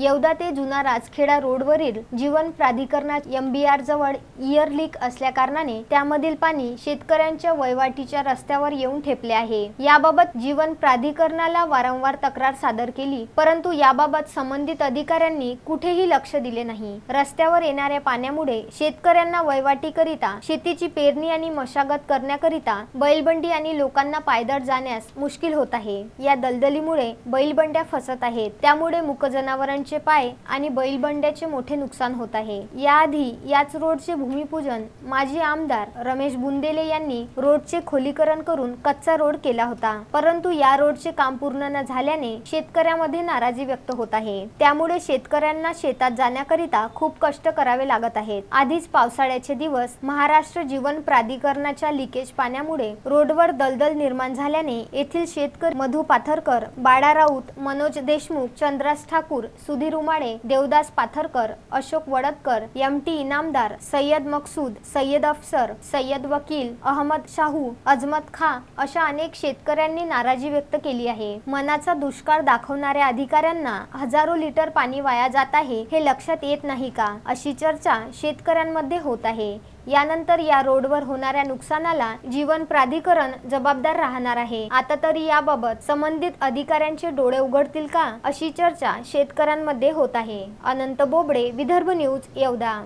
येवदा ते जुना राजखेडा रोडवरील जीवन प्राधिकरणात एमबीआर जवळ इयर लीक असल्याकारणाने त्यामधील पाणी शेतकऱ्यांच्या वैवाटीच्या रस्त्यावर येऊन ठेपले आहे. याबाबत जीवन प्राधिकरणाला वारंवार तक्रार सादर केली परंतु याबाबत संबंधित अधिकाऱ्यांनी कुठेही लक्ष दिले नाही. रस्त्यावर येणाऱ्या पाण्यामुळे शेतकऱ्यांना वैवाटीकरिता शेतीची पेरणी आणि मशागत करण्याकरिता बैलबंडी आणि लोकांना पायदळ जाण्यास मुश्किल होत आहे. या दलदलीमुळे बैलबंड्या फसत आहेत. त्यामुळे मुक जनावरांचे पाय आणि बैलबंड्याचे मोठे नुकसान होत आहे. याआधी याच रोडचे भूमिपूजन माजी आमदार रमेश बुंदेले यांनी रोडचे खोलीकरण करून कच्चा रोड केला होता. परंतु या रोडचे काम पूर्ण न झाल्याने शेतकऱ्यामध्ये नाराजी व्यक्त होत आहे. त्यामुळे शेतकऱ्यांना शेतात जाण्याकरिता खूप कष्ट करावे लागत आहेत. आधीच पावसाळ्याचे दिवस महाराष्ट्र जीवन प्राधिकरणाच्या लिकेज पाण्यामुळे रोडवर दलदल निर्माण झाल्याने येथील शेतकरी मधु पाथरकर बाळा राऊत मनोज देशमुख चंद्रास ठाकूर सुधीर उमाळे देवदास पाथरकर अशोक वडतकर एम टी इनामदार सय्यद मकसूद सय्यद अफसर सय्यद वकील अहमद शाहू अजमत खा अशा अनेक शेतकऱ्यांनी नाराजी व्यक्त केली आहे. मनाचा दुष्काळ दाखवणाऱ्या अधिकाऱ्यांना हजारो लिटर पाणी वाया जात आहे हे लक्षात येत नाही का? अशी चर्चा शेतकऱ्यांमध्ये होत आहे. यानंतर या रोडवर होणाऱ्या नुकसानाला जीवन प्राधिकरण जबाबदार राहणार आहे. आता तरी याबाबत संबंधित अधिकाऱ्यांचे डोळे उघडतील का अशी चर्चा शेतकऱ्यांमध्ये होत आहे. अनंत बोबडे विदर्भ न्यूज येवदा.